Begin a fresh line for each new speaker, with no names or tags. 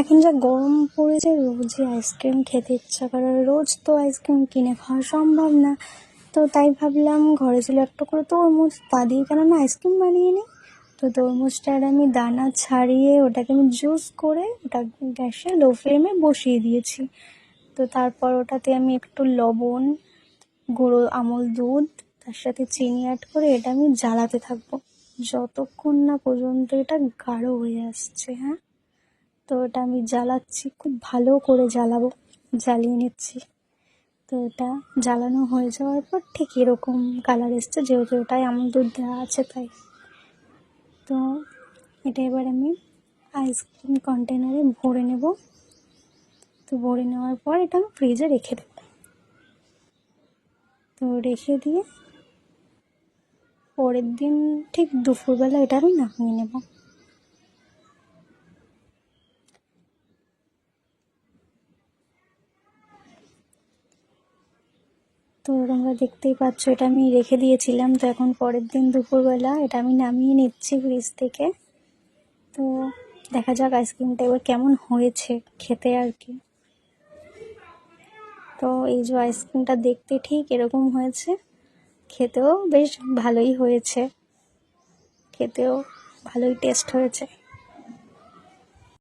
এখন যা গরম পড়েছে রোজই আইসক্রিম খেতে ইচ্ছা করে, রোজ তো আইসক্রিম কিনে খাওয়া সম্ভব না। তো তাই ভাবলাম ঘরে ছিল একটা করে তরমুজ, তা দিয়ে কেন না আইসক্রিম বানিয়ে নিই? তো তরমুজটার আমি দানা ছাড়িয়ে ওটাকে আমি জুস করে ওটা গ্যাসে লো ফ্লেমে বসিয়ে দিয়েছি। তো তারপর ওটাতে আমি একটু লবণ, গুঁড়ো আমল দুধ, তার সাথে চিনি অ্যাড করে এটা আমি জ্বালাতে থাকব। যতক্ষণ না পর্যন্ত এটা গাঢ় হয়ে আসছে হ্যাঁ? তো ওটা আমি জ্বালাচ্ছি, খুব ভালো করে জ্বালাবো, জ্বালিয়ে নিচ্ছি। তো এটা জ্বালানো হয়ে যাওয়ার পর ঠিক এরকম কালার এসছে, যেহেতু ওটাই আমল দুধ দেওয়া আছে তাই। তো এটা এবার আমি আইসক্রিম কন্টেনারে ভরে নেব। তো ভরে নেওয়ার পর এটা আমি ফ্রিজে রেখে দেবো। তো রেখে দিয়ে পরের দিন ঠিক দুপুরবেলা এটা আমি নামিয়ে নেব। তো তোমরা দেখতেই পাচ্ছ, এটা আমি রেখে দিয়েছিলাম। তো এখন পরের দিন দুপুরবেলা এটা আমি নামিয়ে নিচ্ছি ফ্রিজ থেকে। তো দেখা যাক আইসক্রিমটা এবার কেমন হয়েছে খেতে আর কি। তো এই যে আইসক্রিমটা দেখতে ঠিক এরকম হয়েছে, খেতেও বেশ ভালোই হয়েছে। খেতেও ভালোই টেস্ট হয়েছে।